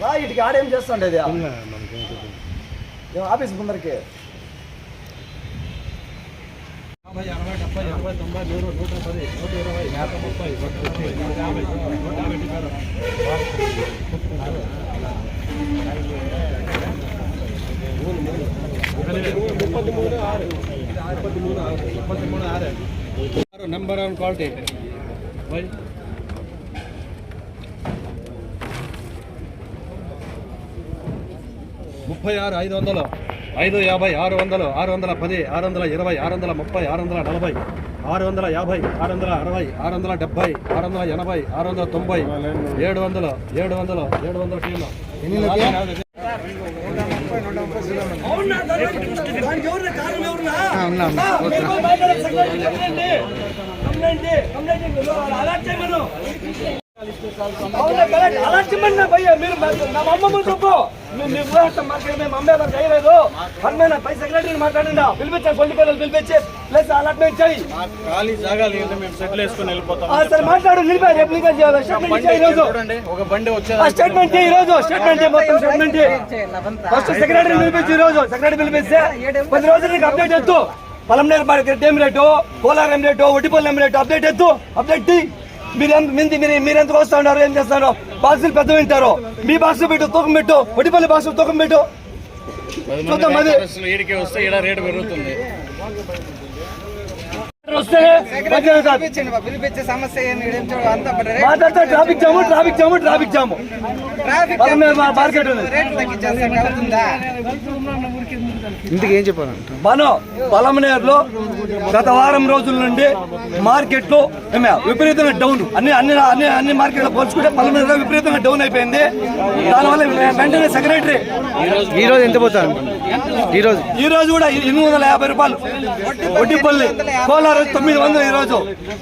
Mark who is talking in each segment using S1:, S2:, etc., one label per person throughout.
S1: రా ఇటుకి ఆడేం చేస్తుండేది ఆఫీస్ ముందరికి
S2: యాభై అరవై డెబ్బై ఎనభై తొంభై నూరు నూట పది నూట ఇరవై యాభై ముప్పై నూట యాభై నూట యాభై ముప్పది మూడు ఆరు ముప్పది మూడు ఆరు ముప్పది మూడు ఆరు నెంబర్ అండ్ క్వాలిటీ ముప్పై ఆరు ఐదు వందలు ఐదు యాభై ఆరు వందలు ఆరు వందల పది ఆరు వందల ఇరవై ఆరు వందల ముప్పై ఆరు వందల నలభై ఆరు వందల యాభై ఆరు వందల అరవై ఆరు వందల డెబ్బై ఆరు వందల ఎనభై ఆరు వందల తొంభై ఏడు వందలు ఏడు వందలు ఏడు వందల టీలు.
S1: మీరు నా అమ్మ ముందు చెప్పు. మేము మీ ఊహాసం మార్కెట్ మేము అమ్మేదాన్ని చేయలేదు. అన్నమైన పై సెక్రటరీని మాట్లాడిందా? పిలిపించాను కొన్ని పిల్లలు పిలిపించి. ప్లస్ అలాట్మెంట్ చేయి.
S2: ఖాళీ జాగాలు ఏంటంటే మేము సెటిల్ వేసుకొని వెళ్ళిపోతాం
S1: ఆ, సరే మాట్లాడు చేయాలి. స్టేట్మెంట్ చేయి
S2: ఒక బండి వచ్చేది
S1: స్టేట్మెంట్ చేయి స్టేట్మెంట్ చేయి మొత్తం స్టేట్మెంట్ చేయి ఫస్ట్ సెక్రటరీ పిలిపించి ఈరోజు. సెక్రటరీ పిలిపిస్తే పది రోజులు నీకు అప్డేట్ ఎత్తు పలంనేరు మార్కెట్ ఏం rate Kolar rate Oddipalli rate update ఎత్తు అప్డేట్ తీ మీరు మంది మీరు మీరు ఎంత వస్తా ఉన్నారు? ఏం చేస్తున్నారు బాక్సులు పెద్ద వింటారు. మీ బాక్స్ పెట్టు తూకం పెట్టు ఒడ్డిపల్లి బాక్స్ తూకం పెట్టు. చూద్దాం అది. మాట్లాడితే traffic jam traffic jam traffic jam market ఉంది.
S3: ఇందుకు ఏం చెప్పాలంట
S1: మనం పొలంనేరులో గత వారం రోజుల నుండి మార్కెట్లో విపరీతంగా డౌన్. అన్ని అన్ని అన్ని అన్ని మార్కెట్లో పోల్చుకుంటే పొలంనేరులో విపరీతంగా డౌన్ అయిపోయింది. దానివల్ల వెంటనే సెక్రటరీ
S3: ఈ రోజు ఎంత పోతారు? ఈ రోజు?
S1: ఈ రోజు కూడా ఎనిమిది వందల యాభై రూపాయలు. ఒడ్డిపల్లి కోలార్ తొమ్మిది వందలు ఈ రోజు.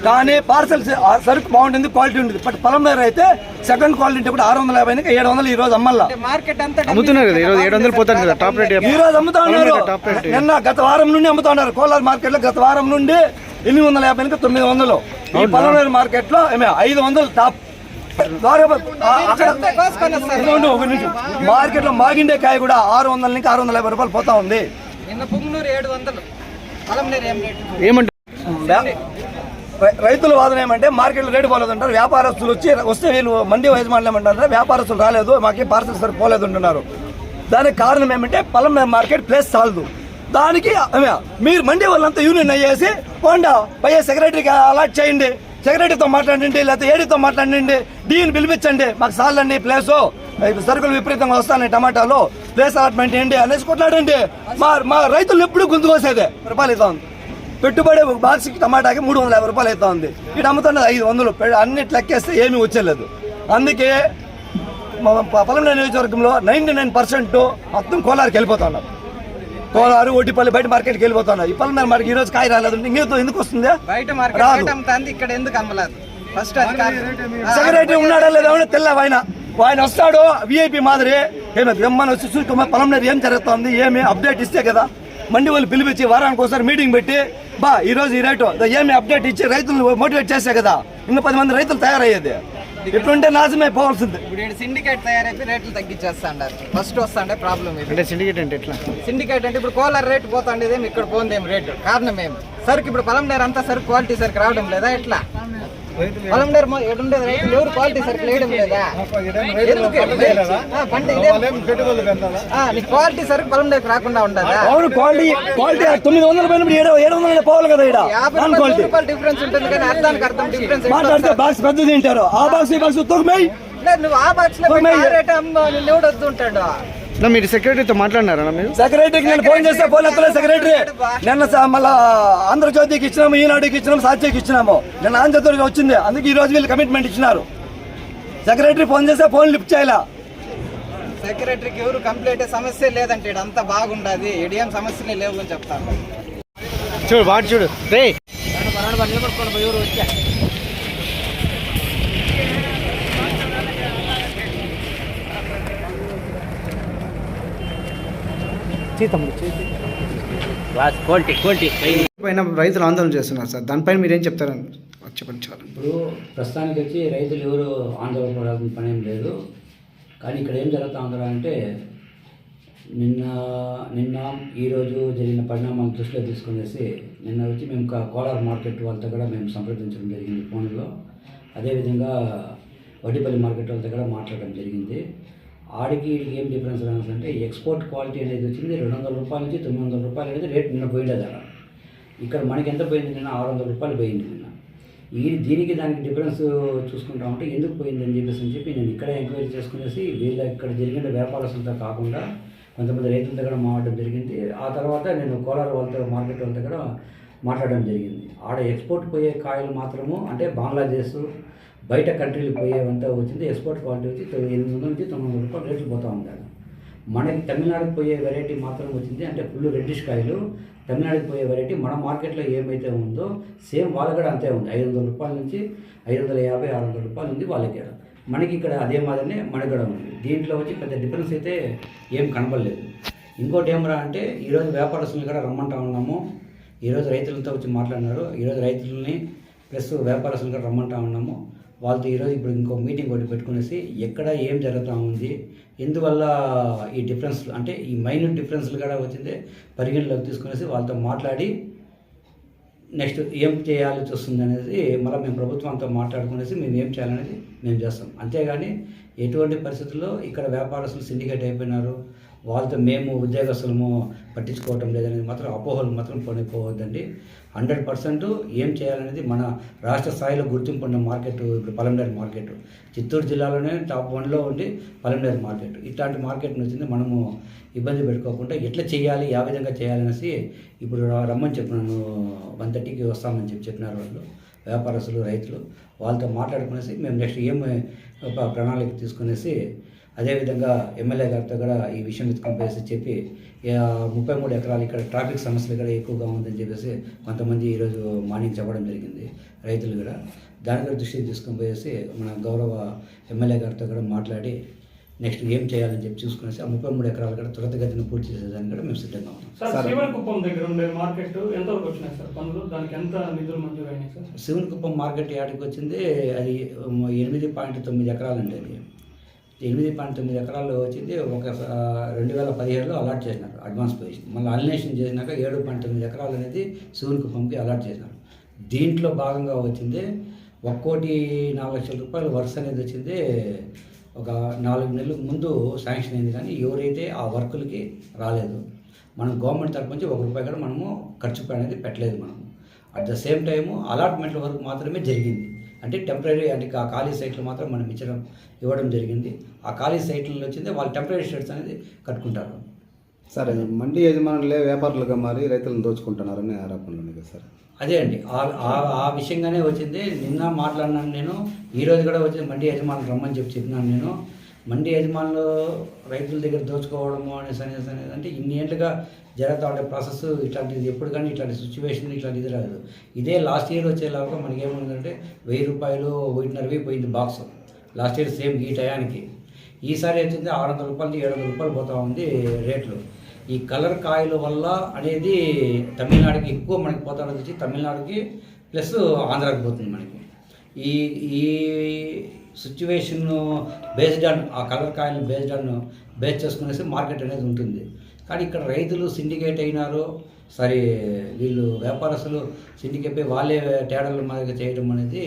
S1: కానీ పార్సల్ సరుకు బాగుంటుంది క్వాలిటీ ఉంటుంది. బట్ పొలంనేరు అయితే సెకండ్ క్వాలిటీ కూడా ఆరు వందల యాభై ఏడు వందలు ఈ రోజు అమ్మల్లా.
S4: మార్కెట్ అంతా
S3: అమ్ముతున్నారు కదా ఈ రోజు ఏడు వందలు పోతారు కదా టాప్ రేట్
S1: ఈ రోజు అమ్ముతా
S3: రేట్
S1: నిన్న గత వారం నుండి అమ్ముతా ఉన్నారు కోలార్ మార్కెట్లో గత వారం నుండి ఎనిమిది వందల యాభై నుంచి తొమ్మిది వందలు. ఈ పలమనేరు మార్కెట్లో ఐదు వందలు టాప్. ఒక నిమిషం. మార్కెట్లో మాగిండే కాయ కూడా ఆరు వందల నుంచి ఆరు వందల యాభై రూపాయలు పోతా ఉంది.
S3: ఏమంటారు
S1: రైతుల వాదన ఏమంటే మార్కెట్లో రేటు పోలేదు అంటారు. వ్యాపారస్తులు వచ్చి వస్తే వీళ్ళు మండి యజమానులు ఏమంటారు వ్యాపారస్తులు రాలేదు మాకే పార్సల్ సరి పోలేదు అంటున్నారు. దానికి కారణం ఏమంటే పలం మార్కెట్ ప్లేస్ చాలదు. దానికి మీరు మండే వాళ్ళంతా యూనియన్ అయ్యేసి పోండా పై సెక్రటరీకి అలాట్ చేయండి. సెక్రటరీతో మాట్లాడండి లేకపోతే ఏడీతో మాట్లాడండి. డీని పిలిపించండి. మాకు చాలండి ప్లేసు. సరుకులు విపరీతంగా వస్తాయి టమాటాలు. ప్లేస్ అలాట్మెంట్ ఏంటి అనేసి కొట్లాడండి. మా మా రైతులు ఎప్పుడు గుంతుకోసేదే రూపాయలు అవుతా ఉంది. పెట్టుబడి బాక్స్కి టమాటాకి మూడు వందల యాభై రూపాయలు అవుతా ఉంది. ఇటు అమ్ముతున్నది ఐదు వందలు. అన్నిటి లెక్కేస్తే ఏమీ వచ్చేలేదు అందుకే మా ప- పలమనేరు నియోజకవర్గంలో నైంటీ నైన్ పర్సెంట్ మొత్తం కోలార్కి వెళ్ళిపోతా ఉన్నారు కోలారు ఒడ్డిపల్లి బయట మార్కెట్కి వెళ్ళిపోతున్నారు. ఈ పలమనేరు మార్కెట్ ఈ రోజు కాయ రాలేదు. ఇంకేతో ఎందుకు వస్తుందా?
S4: బయట మార్కెట్ ఇక్కడ ఎందుకు అమ్మలేదు? ఫస్ట్
S1: సెక్రటరీ ఉన్నాడా లేదా తెల్ల ఆయన ఆయన వస్తాడు విఐపి మాదిరి. ఏమి బ్రహ్మను వచ్చి చూసుకో పొలంనేరు ఏం జరుగుతుంది ఏమి అప్డేట్ ఇస్తే కదా. మండి వాళ్ళు పిలిపించి వారానికి ఒకసారి మీటింగ్ పెట్టి బా ఈ రోజు ఈ రేటు దా ఏమి అప్డేట్ ఇచ్చి రైతులను మోటివేట్ చేస్తే కదా. ఇంకా పది మంది రైతులు తయారయ్యేది. ఇట్లుంటే నాశనమే పోవాల్సింది.
S4: ఇప్పుడు సిండికేట్ తయారైతే రేట్లు తగ్గించేస్తా ఉన్నారు ఫస్ట్ వస్తాండే ప్రాబ్లం ఇది.
S3: అంటే సిండికేట్ అంటే ఎట్లా?
S4: సిండికేట్ అంటే ఇప్పుడు కోలార్ రేటు పోతాండేదేం? ఇక్కడ పోందేం రేటు? కారణం ఏం? సరుకు ఇప్పుడు పొలంనేరు అంతా సరుకు క్వాలిటీ సరుకు రావడం లేదా ఎట్లా? మొ- ఏడుండేది రైతులు ఎవరు క్వాలిటీ సరుకు వేయడం లేదా పంట ఇదే. క్వాలిటీ సరుకు పొలంనేరుకు రాకుండా ఉండదా?
S1: అవును క్వాలిటీ క్వాలిటీ తొమ్మిది వందల పైన ఏడు ఏడు వందల పోవాలి కదా ఇక్కడ క్వాలిటీ
S4: డిఫరెన్స్ ఉంటుంది కానీ అర్థానికి అర్థం డిఫరెన్స్
S1: మాట్లాడితే? బాక్స్ పెద్దది తింటారు. ఆ బాక్స్ ఈ బాక్స్ తొమ్మిది
S4: నువ్వు ఆ బాక్స్లో రేట్ అమ్మ ఉంటాడు?
S3: నా మీరు సెక్రటరీతో మాట్లాడినారా మీరు
S1: సెక్రటరీకి నేను ఫోన్ చేస్తే ఫోన్ ఎత్తలే సెక్రటరీ నిన్న స- మళ్ళా ఆంధ్రజ్యోతికి ఇచ్చినాము ఈనాడుకి ఇచ్చినాము సాక్షికి ఇచ్చినాము నిన్న ఆంధ్రజ్యోతికి వచ్చింది అందుకే ఈ రోజు వీళ్ళు కమిట్మెంట్ ఇచ్చినారు సెక్రటరీ ఫోన్ చేస్తే ఫోన్ లిఫ్ట్ చేయలే
S4: సెక్రటరీకి ఎవరు కంప్లైంట్ సమస్య లేదంటే ఈడ అంతా బాగుండదు ఏడిఎం సమస్యలే లేవు అని చెప్తాను
S3: చూడు వాడు చూడు రే పైన రైతులు ఆందోళన చేస్తున్నారు సార్. దానిపైన మీరేం చెప్తారని చెప్పండి చాలు.
S5: ఇప్పుడు ప్రస్తుతానికి వచ్చి రైతులు ఎవరు ఆందోళన పడాల్సిన పని ఏం లేదు. కానీ ఇక్కడ ఏం జరుగుతా ఉందా అంటే నిన్న నిన్న ఈరోజు జరిగిన పరిణామాలను దృష్టిలో తీసుకునేసి నిన్న వచ్చి మేము కోలార్ మార్కెట్ వాళ్ళతో కూడా మేము సంప్రదించడం జరిగింది ఫోన్లో. అదేవిధంగా వడ్డిపల్లి మార్కెట్ వాళ్ళతో కూడా మాట్లాడడం జరిగింది. ఆడికి వీడికి ఏం డిఫరెన్స్ అంటే ఎక్స్పోర్ట్ క్వాలిటీ అనేది వచ్చింది రెండు వందల రూపాయల నుంచి తొమ్మిది వందల రూపాయలు అనేది రేట్ నిన్న పోయిండేది అలా ఇక్కడ మనకి ఎంత పోయింది నిన్న? ఆరు వందల రూపాయలు పోయింది నిన్న. ఈ దీనికి దానికి డిఫరెన్స్ చూసుకుంటా ఉంటే ఎందుకు పోయిందని చెప్పేసి అని చెప్పి నేను ఇక్కడే ఎంక్వైరీ చేసుకునేసి వీళ్ళ ఇక్కడ జరిగిన వ్యాపారస్తులతో కాకుండా కొంతమంది రైతుల కూడా మాట్లాడడం జరిగింది. ఆ తర్వాత నేను కోలార్ వాళ్ళతో మార్కెట్ వాళ్ళ కూడా మాట్లాడడం జరిగింది. ఆడ ఎక్స్పోర్ట్ పోయే కాయలు మాత్రము అంటే బంగ్లాదేశ్ బయట కంట్రీలు పోయేవంతా వచ్చింది ఎక్స్పోర్ట్ క్వాలిటీ వచ్చి తొమ్మిది- ఎనిమిది వందల నుంచి తొమ్మిది వందల రూపాయలు రేట్లు పోతూ ఉంటారు మనకి తమిళనాడుకి పోయే వెరైటీ మాత్రం వచ్చింది అంటే ఫుల్ రెడ్డిష్ కాయలు. తమిళనాడుకి పోయే వెరైటీ మన మార్కెట్లో ఏమైతే ఉందో సేమ్ వాళ్ళ కూడా అంతే ఉంది. ఐదు వందల రూపాయల నుంచి ఐదు వందల యాభై ఆరు వందల రూపాయలు ఉంది వాళ్ళకి మనకి ఇక్కడ అదే మాదిరినే మనకి కూడా ఉంది. దీంట్లో వచ్చి పెద్ద డిఫరెన్స్ అయితే ఏం కనబడలేదు. ఇంకోటి ఏమరా అంటే ఈరోజు వ్యాపారస్తులు కూడా రమ్మంటా ఉన్నాము. ఈరోజు రైతులతో వచ్చి మాట్లాడినారు. ఈరోజు రైతులని ప్లస్ వ్యాపారస్తులు కూడా రమ్మంటా ఉన్నాము. వాళ్ళతో ఈరోజు ఇప్పుడు ఇంకో మీటింగ్ ఒకటి పెట్టుకునేసి ఎక్కడ ఏం జరుగుతూ ఉంది ఎందువల్ల ఈ డిఫరెన్స్ అంటే ఈ మైన్యూట్ డిఫరెన్స్లు కూడా వచ్చింది పరిగణలోకి తీసుకునేసి వాళ్ళతో మాట్లాడి నెక్స్ట్ ఏం చేయాల్సి వస్తుంది అనేది మళ్ళీ మేము ప్రభుత్వంతో మాట్లాడుకునేసి మేము ఏం చేయాలనేది మేము చేస్తాం. అంతేగాని ఎటువంటి పరిస్థితుల్లో ఇక్కడ వ్యాపారస్తులు సిండికేట్ అయిపోయినారు వాళ్ళతో మేము ఉద్యోగస్తులము పట్టించుకోవటం లేదనేది మాత్రం అపోహలు మాత్రం కొనిపోవద్దండి హండ్రెడ్ పర్సెంట్ ఏం చేయాలనేది మన రాష్ట్ర స్థాయిలో గుర్తింపు ఉన్న మార్కెట్ ఇప్పుడు పలంనేరు మార్కెట్. చిత్తూరు జిల్లాలోనే టాప్ వన్లో ఉండి పలంనేరు మార్కెట్. ఇట్లాంటి మార్కెట్ వచ్చింది మనము ఇబ్బంది పెట్టుకోకుండా ఎట్లా చేయాలి ఏ విధంగా చేయాలనేసి ఇప్పుడు రమ్మని చెప్పినాను. వన్ థర్టీకి వస్తామని చెప్పి చెప్పినారు వాళ్ళు. వ్యాపారస్తులు రైతులు. వాళ్ళతో మాట్లాడుకునేసి మేము నెక్స్ట్ ఏం ప్రణాళిక తీసుకునేసి అదేవిధంగా ఎమ్మెల్యే గారితో కూడా ఈ విషయం ఎత్తుకొని పోయేసి చెప్పి ముప్పై మూడు ఎకరాలు ఇక్కడ ట్రాఫిక్ సమస్యలు కూడా ఎక్కువగా ఉందని చెప్పేసి కొంతమంది ఈరోజు మార్నింగ్ చెప్పడం జరిగింది రైతులు కూడా. దాని కూడా దృష్టికి తీసుకొని పోయేసి మన గౌరవ ఎమ్మెల్యే గారితో కూడా మాట్లాడి నెక్స్ట్ ఏం చేయాలని చెప్పి చూసుకునేసి ఆ ముప్పై మూడు ఎకరాలు కూడా త్వరితగతిన పూర్తి చేసేదానికి కూడా మేము సిద్ధంగా ఉన్నాం.
S6: దగ్గర ఉండే మార్కెట్ ఎంతవరకు వచ్చినాయి సార్ పనులు? దానికి ఎంత నిధులు మంజూరు అయినాయి సార్?
S5: శివనకుప్పం మార్కెట్ యార్డ్కి వచ్చింది అది ఎనిమిది పాయింట్ తొమ్మిది ఎకరాలు అండి అది. ఎనిమిది పాయింట్ తొమ్మిది ఎకరాల్లో వచ్చింది. ఒక రెండు వేల పదిహేడులో అలాట్ చేసినారు అడ్వాన్స్ పొజిషన్ మళ్ళీ అలినేషన్ చేసినాక ఏడు పాయింట్ తొమ్మిది ఎకరాలు అనేది శివనకుప్పంకి అలాట్ చేసినారు. దీంట్లో భాగంగా వచ్చింది ఒక్కోటి నాలుగు లక్షల రూపాయలు వర్క్స్ అనేది వచ్చింది. ఒక నాలుగు నెలల ముందు శాంక్షన్ అయింది కానీ ఎవరైతే ఆ వర్కులకి రాలేదు మనం గవర్నమెంట్ తరపు నుంచి ఒక రూపాయి కూడా మనము ఖర్చు అనేది పెట్టలేదు మనము. అట్ ద సేమ్ టైము అలాట్మెంట్ల వరకు మాత్రమే జరిగింది. అంటే టెంపరీ అంటే ఆ ఖాళీ సైట్లు మాత్రం మనం ఇచ్చడం ఇవ్వడం జరిగింది. ఆ ఖాళీ సైట్లలో వచ్చింది వాళ్ళు టెంపరీ షెడ్స్ అనేది కట్టుకుంటారు.
S7: సరే మండి యజమానులే వ్యాపారులుగా మారి రైతులను దోచుకుంటున్నారని ఆరోపణలు ఉన్నాయి కదా సార్.
S5: అదే అండి. ఆ- విషయంగానే వచ్చింది. నిన్న మాట్లాడినాను నేను. ఈ రోజు కూడా వచ్చింది. మండి యజమానులు రమ్మని చెప్పి చెప్పినాను నేను. మండి యజమానులు రైతుల దగ్గర దోచుకోవడము అనేసి అనేసి అనేది అంటే ఇన్ని ఏళ్ళుగా జరుగుతూ ఉండే ప్రాసెస్ ఇట్లాంటిది ఎప్పుడు కానీ ఇట్లాంటి సిచ్యువేషన్ ఇట్లాంటిది రాదు. ఇదే లాస్ట్ ఇయర్ వచ్చేలాగా మనకి ఏముందంటే వెయ్యి రూపాయలు ఒకటిన్నరవి పోయింది బాక్స్ లాస్ట్ ఇయర్ సేమ్ ఈ టయానికి. ఈసారి వచ్చింది ఆరు వందల రూపాయలు ఏడు వందల రూపాయలు పోతా ఉంది రేట్లు. ఈ కలర్ కాయల వల్ల అనేది తమిళనాడుకి ఎక్కువ మనకి పోతాడు వచ్చి తమిళనాడుకి ప్లస్ ఆంధ్రాకి పోతుంది మనకి. ఈ ఈ సిచ్యువేషన్ బేస్డ్ ఆన్ ఆ కలర్ కాయలను బేస్డ్ ఆన్ బేస్ చేసుకునేసి మార్కెట్ అనేది ఉంటుంది కానీ ఇక్కడ రైతులు సిండికేట్ అయినారు సరే వీళ్ళు వ్యాపారస్తులు సిండికేట్ పోయి వాళ్ళే తేడాల మాదిరిగా చేయడం అనేది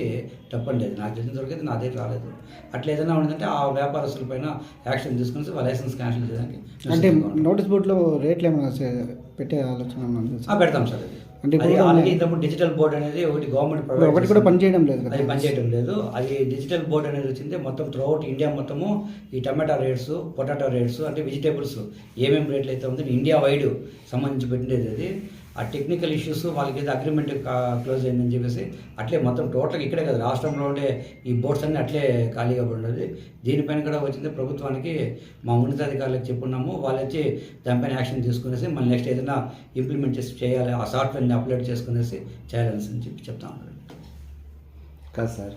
S5: తప్పండి అది నాకు తెలిసిన నా దగ్గర రాలేదు అట్లా ఏదైనా ఉందంటే ఆ వ్యాపారస్తుల పైన యాక్షన్ తీసుకుని వాళ్ళ లైసెన్స్ క్యాన్సిల్ చేయడానికి
S3: అంటే. నోటీస్ బోర్డులో రేట్లు ఏమైనా పెట్టే ఆలోచన?
S5: పెడతాం సార్ అది
S3: అంటే
S5: ఆల్రెడీ ఇంతకుముందు డిజిటల్ బోర్డ్ అనేది ఒకటి గవర్నమెంట్
S3: ఒకటి కూడా పనిచేయడం లేదు కదా
S5: అది పనిచేయడం లేదు. అది డిజిటల్ బోర్డ్ అనేది వచ్చింది. మొత్తం త్రూఅవుట్ ఇండియా మొత్తము ఈ టమాటా రేట్స్ పొటాటో రేట్స్ అంటే వెజిటేబుల్స్ ఏమేమి రేట్లు అయితే ఉందో ఇండియా వైడ్ సంబంధించి పెట్టినది అది. ఆ టెక్నికల్ ఇష్యూస్ వాళ్ళకి ఏదో అగ్రిమెంట్ క్లోజ్ అయిందని చెప్పేసి అట్లే మొత్తం టోటల్ ఇక్కడే కదా రాష్ట్రంలో ఉండే ఈ బోర్డ్స్ అన్నీ అట్లే ఖాళీగా ఉండదు. దీనిపైన కూడా వచ్చింది ప్రభుత్వానికి మా ఉన్నతాధికారులకు చెప్పున్నాము. వాళ్ళు వచ్చి దానిపైన యాక్షన్ తీసుకునేసి మళ్ళీ నెక్స్ట్ ఏదైనా ఇంప్లిమెంట్ చేసి చేయాలి ఆ సాఫ్ట్వేర్ని అప్లోడ్ చేసుకునేసి చేయాలని చెప్పి చెప్తా ఉన్నారు.
S7: కాదు సార్.